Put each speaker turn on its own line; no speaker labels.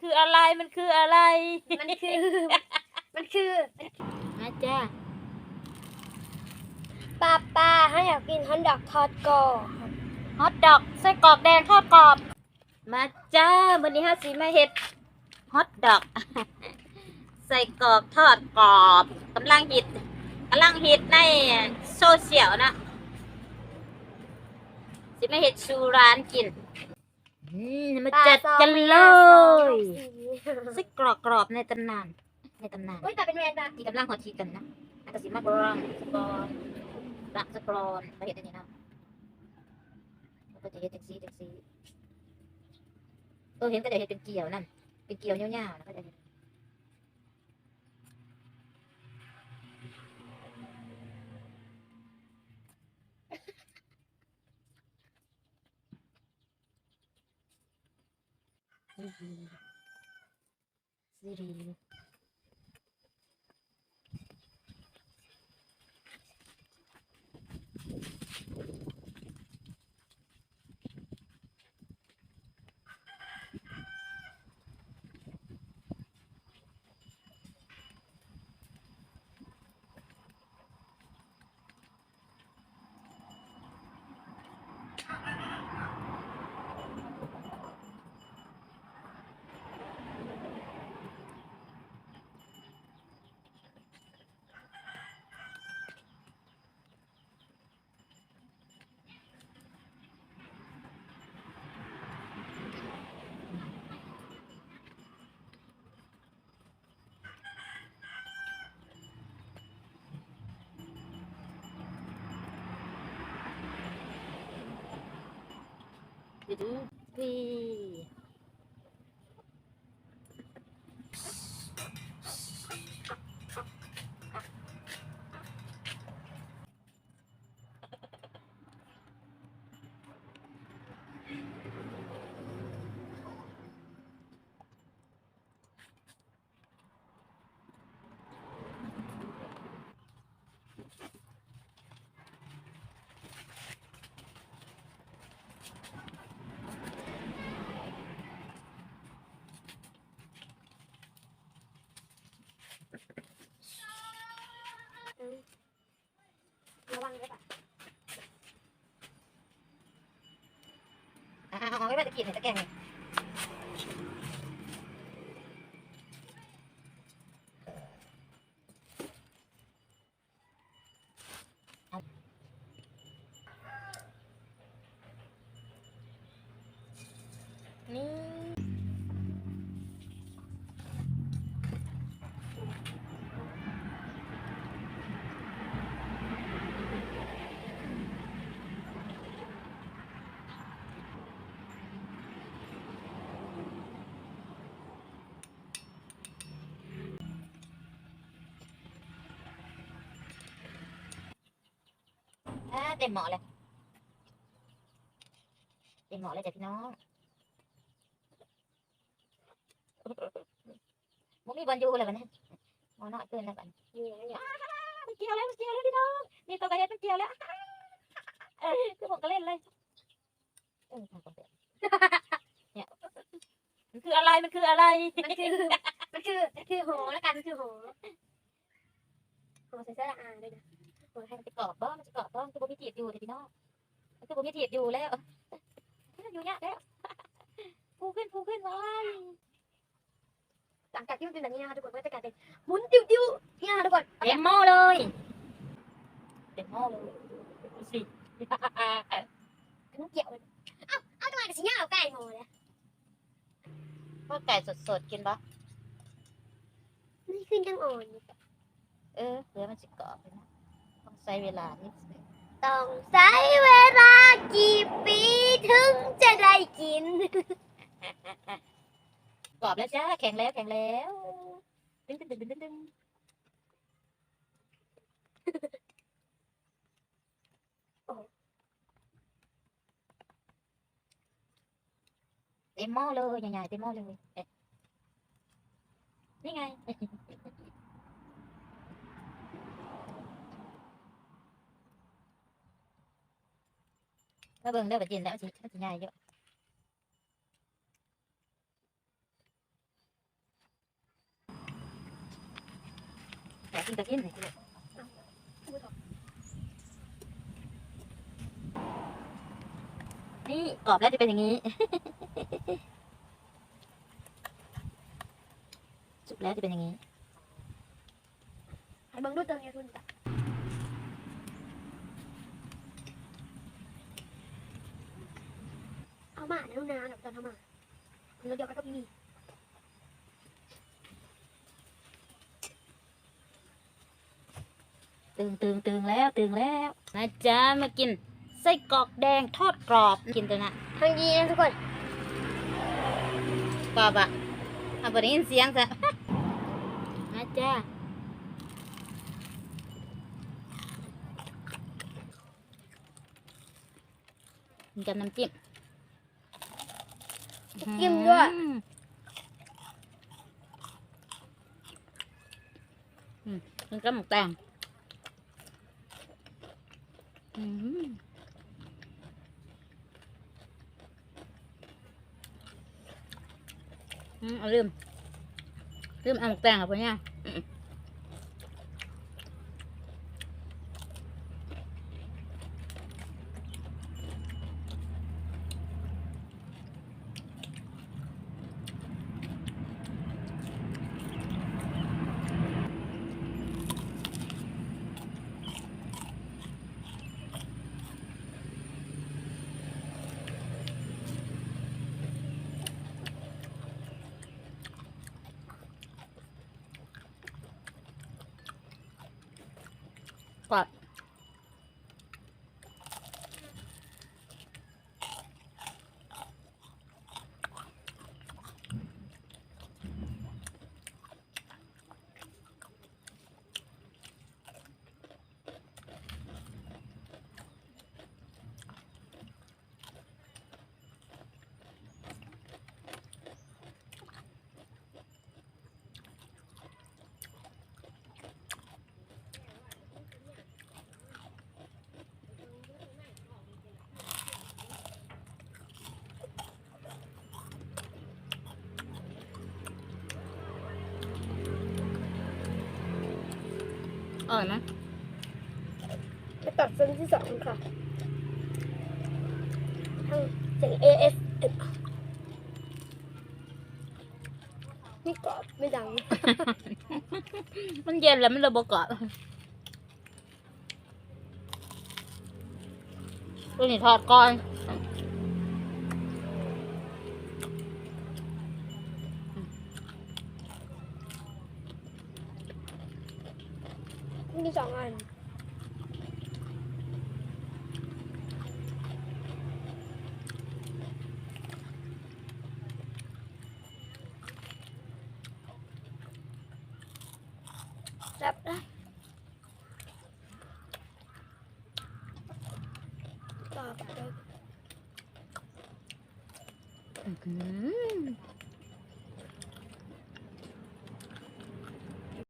คืออะไรมันคืออะไร
มันคือ มันคือ
มาจ้า
ป้าป้าให้อยากกินฮันดอกทอดกรอบ
ฮอทดอกไส้กรอกแดงทอดกรอบ มาจ้าวันนี้ฮาสีมาเฮ็ดฮอทดอก ใส่กรอกทอดกรอบกำลังฮิตกำลังฮิตในโซเชียลนะสิมาเฮ็ดชูร้านกิน อืมมาจัดกันเลยไส้กรอกกรอบในตำนาน ในตำนาน
เฮ้ยแต่เป็นแมนปะ
ที่กำลังฮอตฮิตกันนะอันตสิมากรองสกรอนรักสกรอนมาเห็นอันนี้นะแล้วก็จะเห็นแท็กซี่แท็กซี่เออเห็นก็จะเห็นเป็นเกี่ยวนั่น เป็นเกี่ยวยาวๆแล้วก็จะเห็น ซี รีส์ดู
ระวังเลยปะ
อ่าเอาเอาไว้ตะกี้ไหนตะแกงเนี่ยนี่ เต็มหม้อเลย เต็มหม้อเลยจ้ะพี่น้องมันมีบอลยูเลยวันนี้หมอน้อยเกินแล้วัน
นี่อะไรอย่าง
มันเกี่ยวแล้วมันเกี่ยวแล้วพี่น้องนี่ตัวกระเด็นมันเกี่ยวแล้วเออคือผมก็เล่นเลยเออทำผมเปลี่ยนเนี่ยมันคืออะไรมันคืออะไร
มันคือมันคือคือโหแล้วกันมันคือโหโหใส่เสื้อละอาด้วยนะ โหให้
มันจะกรอบบ้างมันจะกรอบบ้างคือผมมีถีบอยู่เลยพี่น้องคือผมมีถีบอยู่แล้วอยู่เนี่ยแล้วฟูขึ้นฟูขึ้นว้าย
หลังจากที่มันเป็นแบบนี้นะคะทุกคนก็จะกลายเป็นหมุนติ้วติ้วๆนี่นะคะทุกคน
เต็มหม้อเลยเต็มหม้อเลยดูสิ
มันเกี่ยวเลยเอ้าเอาทำไมกับสิย่าเอาไก่โหเลย
ว่าไก่สดๆกินปะ
นี่ขึ้นยังอ่อนอยู่
เออเดี๋ยวมันจะกรอบเลยนะต้อง ใช้เวลานิดนึง
ต้องใช้เวลากี่ปีถึงจะได้กิน
กรอบแล้วจ้าแข็งแล้วแข็งแล้วดึงดึงดึงดึงดึงดึงเต็มหม้อเลยใหญ่ๆเต็มหม้อเลยนี่ไง มาเบิ่งได้อบัดจินแล้วมันสิมันสิง่ายเยอะแต่กินก็กินเลยนี่กรอบแล้วจะเป็นอย่างนี้ สุกแล้วจะเป็นอย่างนี้
ให้เบิ่งดูเติมยนทุนจ้ะ เอามาในรุ่นนาแบบตอนเอามาเนื้อเดียวกันก็มี
ตึงตึงตึงแล้วตึงแล้วนะจ๊ะมากินไส้กรอกแดงทอดกรอบกินตัวน่ะ
ทางยีนะทุกคน
กรอบอะเอาไปได้ยินเสียงซะนะจ๊ะกินกับน้ำจิ้ม
จิ้มด้วย
อืมมกินกับหมูแตงอืมอืมเอาลืมลืมเอาหมกแตงอะพ่อเนี่ย อร่อยไหม
ไปตัดเส้นที่สองค่ะทางเสียง AS ไม่กรอบไม่ดัง
มันเย็นแล้วมันเลยบกรอบตัวนี้ทอดก่อน
มีสองอันจับได้